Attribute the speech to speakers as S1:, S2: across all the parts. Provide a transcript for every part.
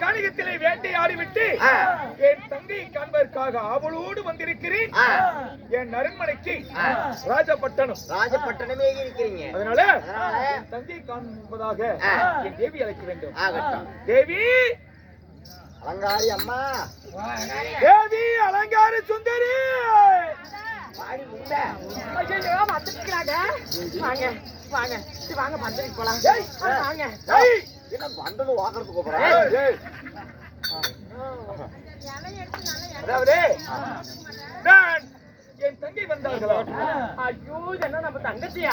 S1: காணிகத்திலே வேட்டையாடிவிட்டு
S2: ஆ.
S1: என் தங்கையை காண்பதற்காக அவளோடு வந்திருக்கிறேன். என் அரண்மனைக்கு. ராஜபட்டணம்.
S2: ராஜபட்டணமே இருக்கிறீங்க.
S1: அதனால
S2: அதனால?
S1: என் தங்கை காண்பதாக. என் தேவி அழைக்க வேண்டும். தேவி!
S2: அலங்காரி அம்மா.
S1: தேவி அலங்கார சுந்தரி!
S3: வாங்க. வாங்க. சரி, வாங்க பந்தலுக்கு போலாம். வாங்க.
S2: என்ன வாக்குறதுக்கு.
S1: அதாவது நான் என் தங்கை வந்தார்களா?
S3: ஐயோ என்ன நம்ம தங்கச்சியா.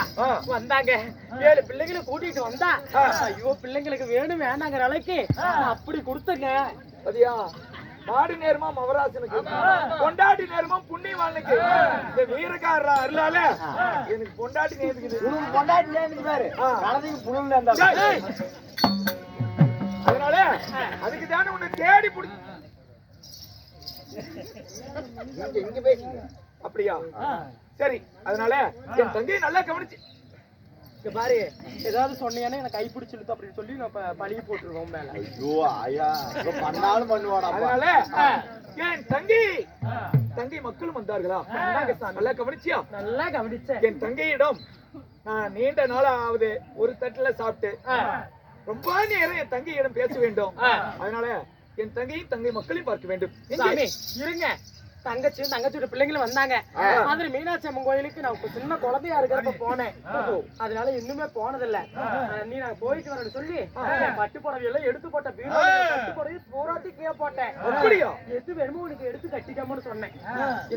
S3: வந்தாங்க. ஏழு பிள்ளைங்களை கூட்டிட்டு வந்தா. ஐயோ பிள்ளைங்களுக்கு வேணும் வேணாங்கிற அளவுக்கு. அப்படி கொடுத்துங்க.
S1: மாடு நேரமா மவராசனுக்கு பொண்டாட்டி நேரமா புண்ணியவானுக்கு இந்த வீரக்காரர் அருளால எனக்கு பொண்டாட்டி
S2: உனக்கு பொண்டாட்டி நேர்ந்துக்கு பாரு. கலதைக்கு
S1: ஏய். அதனால அதுக்கு தானே உன்னை தேடி புடி
S2: இங்க இங்க பேசுங்க.
S1: அப்படியா? சரி அதனால என் தங்கையை நல்லா கவனிச்சு
S3: இங்க பாரு ஏதாவது சொன்னீங்கன்னா எனக்கு கை பிடிச்சி இழுத்து அப்படின்னு சொல்லி நான் ப- பழிய போட்டுருவோம் மேல.
S2: ஐயோ இப்ப பண்ணாலும் பண்ணுவாடா
S1: அதனால என் தங்கை? தங்கை மக்களும் வந்தார்களா? நல்லா கவனிச்சியா?
S3: நல்லா கவனிச்சேன்.
S1: என் தங்கையிடம் நான் நீண்ட நாளாவது ஒரு தட்டுல சாப்பிட்டு ரொம்ப நேரம் என் தங்கையிடம் பேச வேண்டும். அதனால என் தங்கையும் தங்கை மக்களையும் பார்க்க வேண்டும்.
S3: இருங்க. தங்கச்சி தங்கச்சியோட பிள்ளைங்களும் வந்தாங்க. மாதிரி மீனாட்சி அம்மன் கோயிலுக்கு நான் சின்ன குழந்தையா இருக்கிறப்ப போனேன். அதனால இன்னுமே போனதில்ல. நீ நான் போயிட்டு வரேன்னு சொல்லி பட்டு புடவை எல்லாம் எடுத்து போட்ட பீரோ பட்டு புடவை பூராட்டி கீழே போட்டேன்.
S1: அப்படியா?
S3: எது வேணுமோ உனக்கு எடுத்து கட்டிக்காமனு சொன்னேன்.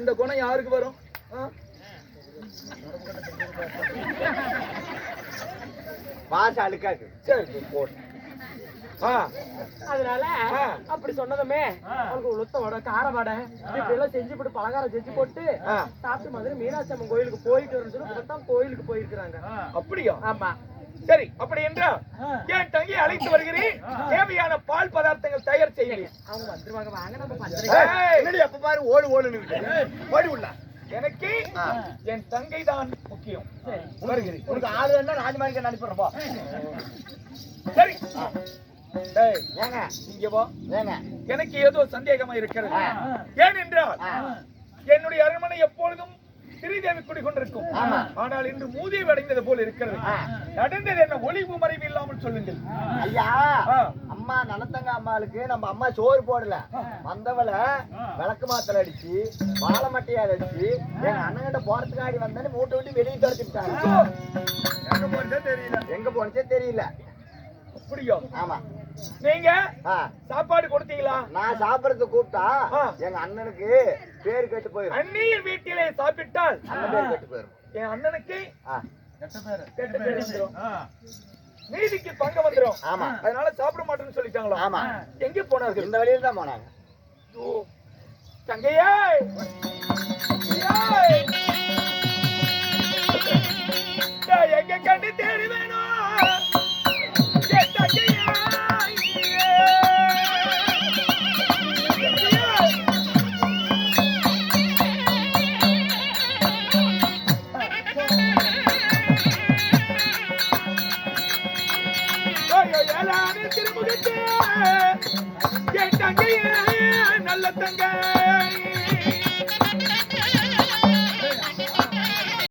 S1: இந்த குணம் யாருக்கு வரும்? ஆ?
S2: பாச அழுக்காக்கு.
S1: சரி போடு. ஆ
S3: அதனால. அப்படி சொன்னதுமே அவங்களுக்கு உளுத்த வடை கார வடை. இப்படி எல்லாம் செஞ்சு போட்டு பலகாரம் செஞ்சு போட்டு. சாப்பிட்டு மாதிரி மீனாட்சி அம்மன் கோயிலுக்கு போயிட்டு வரேன்னு சொல்லி இப்பதான் கோயிலுக்கு போயிருக்கிறாங்க.
S1: அப்படியா?
S3: ஆமா.
S1: சரி அப்படி என்றால் என் தங்கையை அழைத்து வருகிறேன்? தேவையான பால் பதார்த்தங்கள் தயார் செய்கிறேன்
S3: அவங்க வந்துருவாங்க. வாங்க நம்ம
S2: அப்ப பாரு ஓடு ஓடுன்னு ஓடி உள்ள.
S1: எனக்கு என் தங்கை தான் முக்கியம். வருகிறேன்
S2: உனக்கு ஆளு வேணா ராஜமாணிக்க அனுப்பிடுறப்பா
S1: சரி. இங்க வா.
S2: ஏங்க.
S1: எனக்கு ஏதோ சந்தேகமா இருக்கிறது. ஏனென்றால் என்னுடைய அரண்மனை எப்பொழுதும் ஸ்ரீதேவி குடிகொண்டிருக்கும்.
S2: ஆமா.
S1: ஆனால் இன்று மூதேவி அடைந்தது போல் இருக்கிறது. நடந்தது என்ன? ஒளிவு மறைவு இல்லாமல் சொல்லுங்கள்.
S2: ஐயா. அம்மா நனத்தங்க அம்மாளுக்கு நம்ம அம்மா சோறு போடல. வந்தவள விளக்கு மாத்தல அடிச்சு வாழை மட்டையால் அடிச்சு எங்க அண்ணன்கிட்ட போறதுக்காடி வந்தேன்னு மூட்டை விட்டு வெளியே துரத்திட்டாங்க.
S1: எங்க போறதே தெரியல.
S2: எங்க போனச்சே தெரியல.
S1: அப்படியா
S2: ஆமா.
S1: நீங்க
S2: ஆ,
S1: சாப்பாடு கொடுத்தீங்களா?
S2: நான் சாப்பிடறதுக்கு கூப்பிட்டா. எங்க அண்ணனுக்கு பேர் கெட்டு போயிரும்.
S1: அந்நியர் வீட்டிலே சாப்பிட்டால்
S2: அண்ணன் பேர் கெட்டு போயிரும்.
S1: என் அண்ணனுக்கு கெட்ட பேர் வந்துரும் நீதிக்கு பங்கு வந்துரும்.
S2: ஆமா.
S1: அதனால சாப்பிட மாட்டேன்னு சொல்லிட்டாங்களா?
S2: ஆமா.
S1: எங்க போனார்கள்
S2: இந்த வழியில தான் போனாங்க.
S1: தங்கையே!